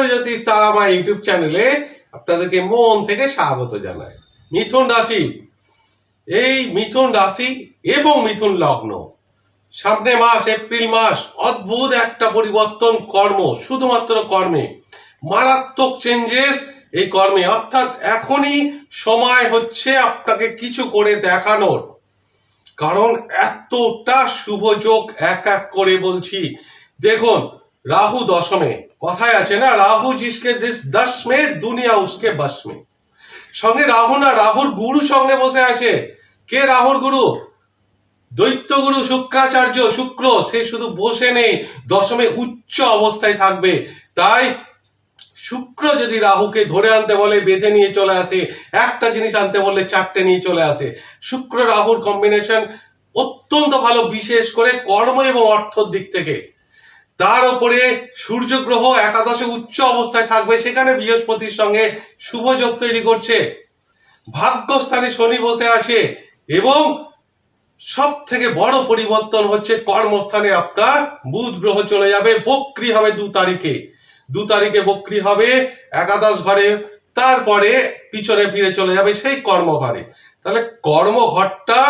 অ্যাস্ট্রোজ্যোতিষ Tara Maa YouTube চ্যানেলে আপনাদেরকে মন থেকে স্বাগত জানাই মিথুন রাশি। এই মিথুন রাশি এবং মিথুন লগ্ন। সামনে মাস, এপ্রিল মাস, অদ্ভুত একটা পরিবর্তন কর্ম, শুধুমাত্র কর্মে। মারাত্মক চেঞ্জেস এই কর্মে। অর্থাৎ এখনই সময় হচ্ছে আপনাকে কিছু করে দেখানোর। কারণ এতটা শুভ যোগ এক এক করে বলছি। দেখুন, রাহু দশমে। কথায় আছে না, রাহু জিসকে দেশ- দশ মে, দুনিয়া উসকে বস সঙ্গে রাহু না, রাহুর গুরু সঙ্গে বসে আছে। কে রাহুর গুরু? দৈত্য গুরু শুক্রাচার্য, শুক্র, সে শুধু বসে নেই, দশমে উচ্চ অবস্থায় থাকবে। তাই শুক্র যদি রাহুকে ধরে আনতে বলে, বেঁধে নিয়ে চলে আসে, একটা জিনিস আনতে বললে চারটে নিয়ে চলে আসে। শুক্র, রাহুর কম্বিনেশন অত্যন্ত ভালো, বিশেষ করে কর্ম এবং অর্থর দিক থেকে। তার উপরে সূর্য গ্রহ একাদশে উচ্চ অবস্থায় থাকবে, সেখানে বৃহস্পতির সঙ্গে শুভ যোগ তৈরি করছে। ভাগ্যস্থানে শনি বসে আছে এবং সব থেকে বড় পরিবর্তন হচ্ছে কর্মস্থানে আপনার বুধ গ্রহ চলে যাবে, বক্রি হবে দু তারিখে। দু তারিখে বক্রি হবে একাদশ ঘরে, তারপরে পিছনে ফিরে চলে যাবে সেই কর্মঘরে। তাহলে কর্মঘরটা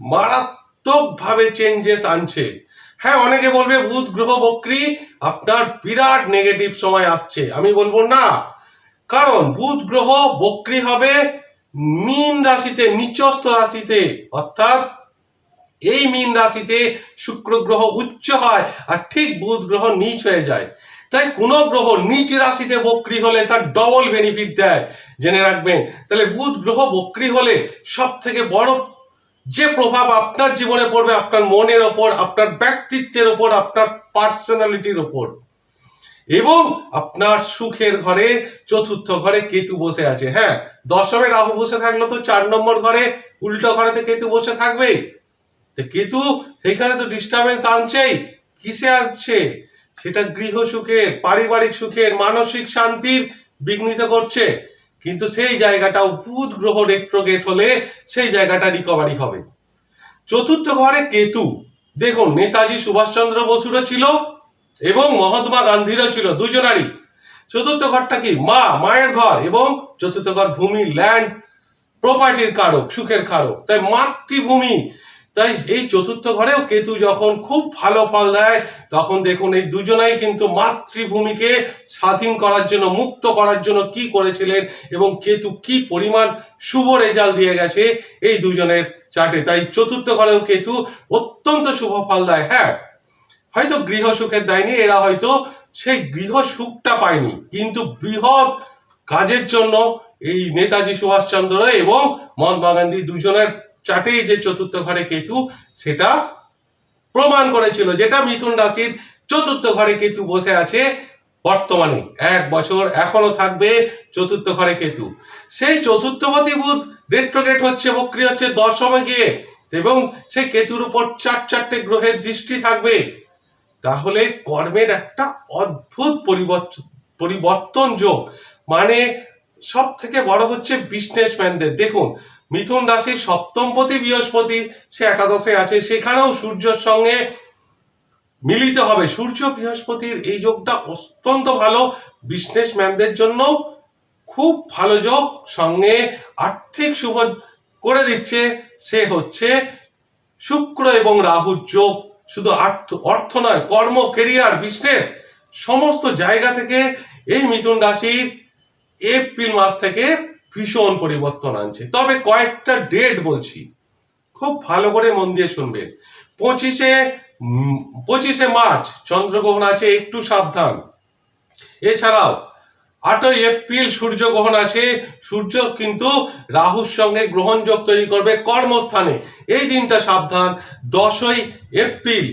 মারাত্মকভাবে চেঞ্জেস আনছে। হ্যাঁ অনেকে বলবে বুধ গ্রহ, বক্রি, আপনার বিরাট নেগেটিভ সময় আসছে। আমি বলব না। কারণ বুধ গ্রহ, বক্রি হবে মীন রাশিতে, নিচস্থ রাশিতে। অর্থাৎ, এই মীন রাশিতে শুক্র গ্রহ উচ্চ হয় আর ঠিক বুধ গ্রহ নিচ হয়ে যায়। তাই কোন গ্রহ নিচ রাশিতে বক্রি হলে তার ডবল বেনিফিট দেয়। জেনে রাখবেন, তাহলে বুধ গ্রহ, বক্রি হলে সব থেকে বড় যে প্রভাব আপনার জীবনে পড়বে, আপনার মনের ওপর, আপনার ব্যক্তিত্বের ওপর, আপনার পার্সোনালিটির ওপর। এবং আপনার সুখের ঘরে, চতুর্থ ঘরে কেতু বসে আছে। হ্যাঁ দশমে রাহু বসে থাকল তো চার নম্বর ঘরে, উল্টো ঘরেতে কেতু বসে থাকবে। তো কেতু, সেইখানে তো ডিস্টারবেন্স আনছেই। কিসে আসছে? সেটা গৃহ সুখের, পারিবারিক সুখের, মানসিক শান্তির বিঘ্নিত করছে। কিন্তু সেই জায়গাটাও বুধ গ্রহ রেট্রোগেট হলে সেই জায়গাটা রিকভারি হবে। চতুর্থ ঘরে কেতু। দেখুন, নেতাজি সুভাষচন্দ্র বসুরও ছিল এবং মহাত্মা গান্ধীরও ছিল, দুজনারই। চতুর্থ ঘরটা কি? মা, মায়ের ঘর এবং চতুর্থ ঘর ভূমি ল্যান্ড প্রপার্টির কারক, সুখের কারক। তাই মাতৃভূমি তাই এই চতুর্থ ঘরেও কেতু যখন খুব ভালো ফল দেয়, তখন দেখুন এই দুজনাই কিন্তু মাতৃভূমিকে স্বাধীন করার জন্য, মুক্ত করার জন্য কি করেছিলেন এবং কেতু কি পরিমাণ শুভ রেজাল্ট দিয়ে গেছে এই দুজনের চার্টে তাই চতুর্থ ঘরেও কেতু অত্যন্ত শুভ ফল দেয়। হ্যাঁ হয়তো গৃহ সুখের দেয়নি, এরা হয়তো সেই গৃহ সুখটা পায়নি, কিন্তু বৃহৎ কাজের জন্য এই নেতাজি সুভাষচন্দ্র এবং মহাত্মা গান্ধী দুজনের চাটেই যে চতুর্থ ঘরে কেতু, সেটা প্রমাণ করেছিল যেটা মিথুন রাশির চতুর্থ ঘরে কেতু বসে আছে বর্তমানে। এক বছর এখনও থাকবে চতুর্থ ঘরে কেতু। সেই চতুর্থপতি বুধ রেট্রোগেট হচ্ছে, বক্রি হচ্ছে দশমে গিয়ে, এবং সেই কেতুর উপর চার চারটে গ্রহের দৃষ্টি থাকবে। তাহলে কর্মের একটা অদ্ভুত পরিবর্তন পরিবর্তন যোগ। মানে সব থেকে বড় হচ্ছে বিজনেসম্যানদের দেখুন মিথুন রাশির সপ্তমপতি বৃহস্পতি সে একাদশে আছে, সেখানেও সূর্যের সঙ্গে মিলিত হবে। সূর্য বৃহস্পতির এই যোগটা অত্যন্ত ভালো। বিজনেসম্যানদের জন্য খুব ভালো যোগ। সঙ্গে আর্থিক শুভ করে দিচ্ছে। সে হচ্ছে শুক্র এবং রাহুর যোগ। শুধু অর্থ অর্থ নয়, কর্ম কেরিয়ার বিজনেস সমস্ত জায়গা থেকে এই মিথুন রাশির এপ্রিল মাস থেকে ভীষণ পরিবর্তন আনছে। তবে কয়েকটা ডেট বলছি। খুব ভালো করে মন দিয়ে শুনবেন। পঁচিশে পঁচিশে মার্চ, চন্দ্রগ্রহণ আছে, একটু সাবধান। এছাড়াও, আটই এপ্রিল সূর্যগ্রহণ আছে। সূর্য কিন্তু রাহুর সঙ্গে গ্রহণযোগ তৈরি করবে কর্মস্থানে। এই দিনটা সাবধান। দশই এপ্রিল,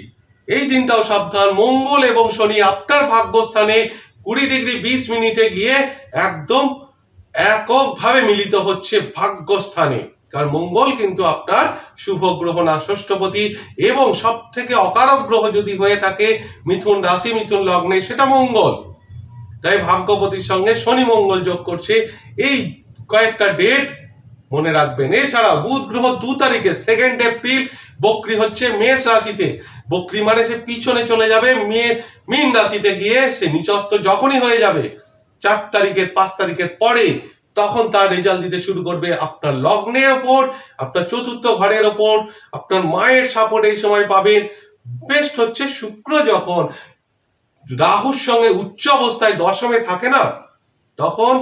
এই দিনটাও সাবধান। মঙ্গল এবং শনি আপনার ভাগ্যস্থানে কুড়ি ডিগ্রি বিশ মিনিটে গিয়ে একদম এককভাবে মিলিত হচ্ছে ভাগ্যস্থানে। কারণ মঙ্গল কিন্তু আপনার শুভ গ্রহ না, ষষ্ঠপতি, এবং সব থেকে অকারক গ্রহ যদি হয়ে থাকে, মিথুন রাশি, মিথুন লগ্নে, সেটা মঙ্গল। তাই ভাগ্যপতির সঙ্গে শনি মঙ্গল যোগ করছে। এই কয়েকটা ডেট মনে রাখবেন। এছাড়া বুধ গ্রহ দু তারিখে সেকেন্ড এপ্রিল বক্রি হচ্ছে মেষ রাশিতে। বক্রি মানে সে পিছনে চলে যাবে মে মিন রাশিতে গিয়ে সে নিচস্ত যখনই হয়ে যাবে। চার তারিখের, পাঁচ তারিখের পরে তখন তার রেজাল্ট দিতে শুরু করবে আপনার লগ্নের ওপর, আপনার চতুর্থ ঘরের ওপর, আপনার মায়ের সাপোর্ট এই সময় পাবেন। বেস্ট হচ্ছে শুক্র যখন রাহুর সঙ্গে উচ্চ অবস্থায় দশমে থাকে না, তখন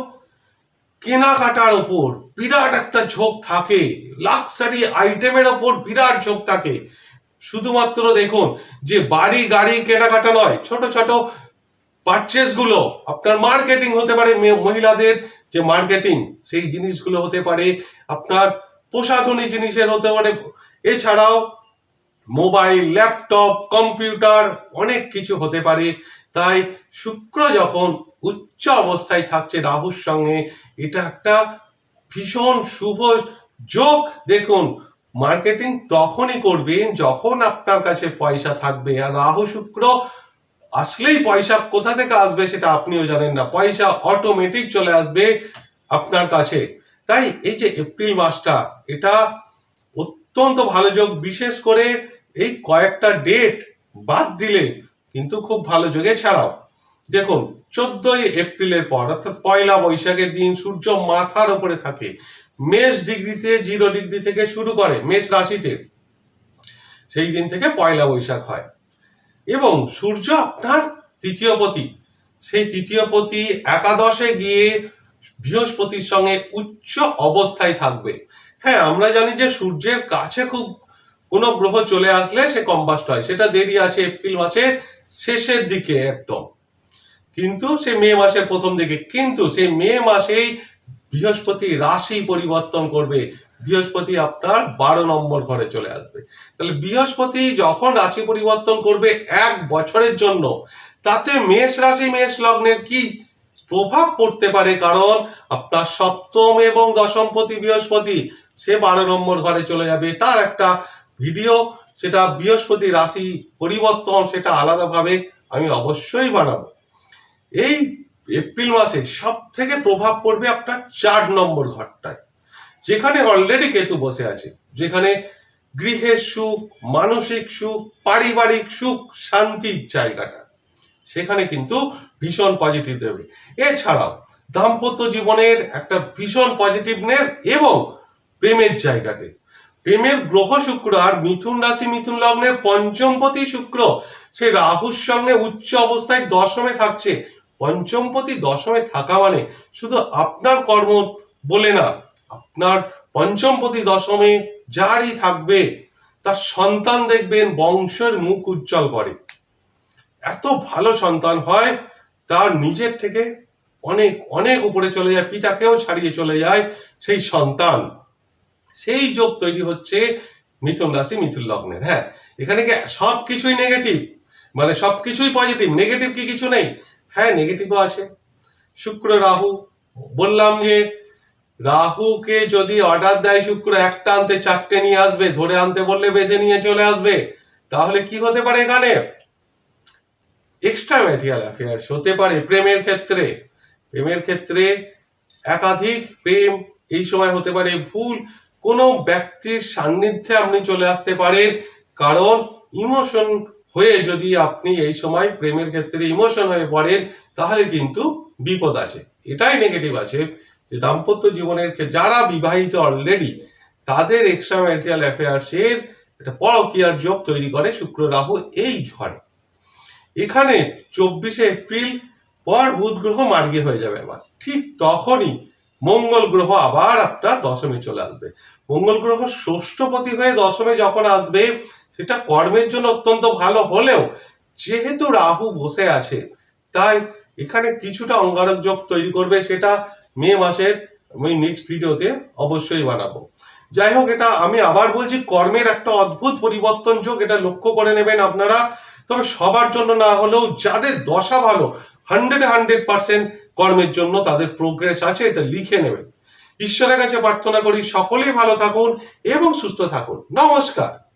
কেনাকাটার ওপর বিরাট একটা ঝোঁক থাকে লাক্সারি আইটেমের ওপর বিরাট ঝোঁক থাকে। শুধুমাত্র দেখুন যে বাড়ি গাড়ি কেনাকাটা নয় ছোট ছোট পারচেসগুলো, আপনার মার্কেটিং হতে পারে মহিলাদের যে মার্কেটিং সেই জিনিসগুলো হতে পারে, আপনার প্রসাধনী জিনিসের হতে পারে, এছাড়াও মোবাইল ল্যাপটপ কম্পিউটার অনেক কিছু হতে পারে। তাই শুক্র যখন উচ্চ অবস্থায় থাকছে রাহুর সঙ্গে, এটা একটা ভীষণ শুভ যোগ। দেখুন মার্কেটিং তখনই করবেন যখন আপনার কাছে পয়সা থাকবে। আর রাহু শুক্র আসলেই পয়সা কোথা থেকে আসবে সেটা আপনিও জানেন না। পয়সা অটোমেটিক চলে আসবে আপনার কাছে। তাই এই যে এপ্রিল মাসটা, এটা অত্যন্ত ভালো যোগ। বিশেষ করে এই কয়েকটা ডেট বাদ দিলে কিন্তু খুব ভালো যোগে। ছাড়াও দেখুন, চোদ্দই এপ্রিলের পর, অর্থাৎ পয়লা বৈশাখের দিন সূর্য মাথার উপরে থাকে। মেষ ডিগ্রিতে জিরো ডিগ্রি থেকে শুরু করে, মেষ রাশিতে, সেই দিন থেকে পয়লা বৈশাখ হয়। এবং সূর্য আপনার তৃতীয় পতি। সেই তৃতীয় পতি একাদশে গিয়ে বৃহস্পতির সঙ্গে উচ্চ অবস্থায় থাকবে। হ্যাঁ আমরা জানি যে সূর্যের কাছে খুব কোনো গ্রহ চলে আসলে সে কম্বাস্ট হয়। সেটা দেরি আছে, এপ্রিল মাসের শেষের দিকে একদম। কিন্তু সে মে মাসের প্রথম দিকে। কিন্তু সে মে মাসেই বৃহস্পতি রাশি পরিবর্তন করবে। বৃহস্পতি আপনার বারো নম্বর ঘরে চলে আসবে। তাহলে বৃহস্পতি যখন রাশি পরিবর্তন করবে এক বছরের জন্য, তাতে মেষ রাশি, মেষ লগ্নের কি প্রভাব পড়তে পারে? কারণ আপনার সপ্তম এবং দশমপতি বৃহস্পতি, সে বারো নম্বর ঘরে চলে যাবে। তার একটা ভিডিও, সেটা বৃহস্পতি রাশি পরিবর্তন, সেটা আলাদাভাবে আমি অবশ্যই বানাবো। এই এপ্রিল মাসে সব থেকে প্রভাব পড়বে আপনার চার নম্বর ঘরটায়। যেখানে অলরেডি কেতু বসে আছে, যেখানে গৃহের সুখ, মানসিক সুখ, পারিবারিক সুখ, শান্তির জায়গাটা, সেখানে কিন্তু ভীষণ পজিটিভ দেবে। এছাড়াও দাম্পত্য জীবনের একটা ভীষণ পজিটিভনেস এবং প্রেমের জায়গাতে। প্রেমের গ্রহ শুক্র আর মিথুন রাশি, মিথুন লগ্নের পঞ্চমপতি শুক্র, সে রাহুর সঙ্গে উচ্চ অবস্থায় দশমে থাকছে। পঞ্চমপতি দশমে থাকা মানে শুধু আপনার কর্ম বলে না আপনার পঞ্চমপতি দশমে যারই থাকবে, তার সন্তান দেখবেন বংশের মুখ উজ্জ্বল করে। এত ভালো সন্তান হয়, তার নিজের থেকে অনেক অনেক উপরে চলে যায়, পিতাকেও ছাড়িয়ে চলে যায় সেই সন্তান। সেই যোগ তৈরি হচ্ছে মিথুন রাশি, মিথুন লগ্নের। হ্যাঁ এখানে কি সব কিছুই নেগেটিভ মানে সব কিছুই পজিটিভ নেগেটিভ কি কিছু নেই? হ্যাঁ নেগেটিভও আছে। শুক্র, রাহু, বললাম যে রাহুকে যদি অর্ডার দেয় শুক্র, একটা আনতে চারটে নিয়ে আসবে, ধরে আনতে বললে বেঁধে নিয়ে চলে আসবে, তাহলে কি হতে পারে এখানে? এক্সট্রা ম্যাটেরিয়াল অ্যাফেয়ার্স হতে পারে প্রেমের ক্ষেত্রে। প্রেমের ক্ষেত্রে একাধিক প্রেম, এই সময় হতে পারে ভুল। কোনো ব্যক্তির সান্নিধ্যে আপনি চলে আসতে পারেন, কারণ ইমোশন হয়ে যদি আপনি এই সময় প্রেমের ক্ষেত্রে ইমোশন হয়ে পড়েন, তাহলে কিন্তু বিপদ আছে। এটাই নেগেটিভ আছে। যে দাম্পত্য জীবনের যারা বিবাহিত অলরেডি তাদের এক্সট্রা ম্যাটেরিয়াল অ্যাফেয়ার্সের একটা পরকীয়ার যোগ তৈরি করে শুক্র রাহু এই ঝড়ে। এখানে চব্বিশে এপ্রিল পর বুধ গ্রহ মার্গে হয়ে যাবে আবার। ঠিক তখনই মঙ্গল গ্রহ আবার আপনার দশমে চলে আসবে। মঙ্গল গ্রহ ষষ্ঠপতি হয়ে দশমে যখন আসবে, সেটা কর্মের জন্য অত্যন্ত ভালো হলেও, যেহেতু রাহু বসে আছে, তাই এখানে কিছুটা অঙ্গারক যোগ তৈরি করবে, সেটা মে মাসের আমি নেক্সট ভিডিওতে অবশ্যই বানাবো। যাই হোক, এটা আমি আবার বলছি, কর্মের একটা অদ্ভুত পরিবর্তন যোগ, এটা লক্ষ্য করে নেবেন আপনারা। তবে সবার জন্য না হলেও যাদের দশা ভালো হান্ড্রেড হান্ড্রেড পার্সেন্ট কর্মের জন্য তাদের প্রোগ্রেস আছে, এটা লিখে নেবেন। ঈশ্বরের কাছে প্রার্থনা করি, সকলেই ভালো থাকুন এবং সুস্থ থাকুন। নমস্কার।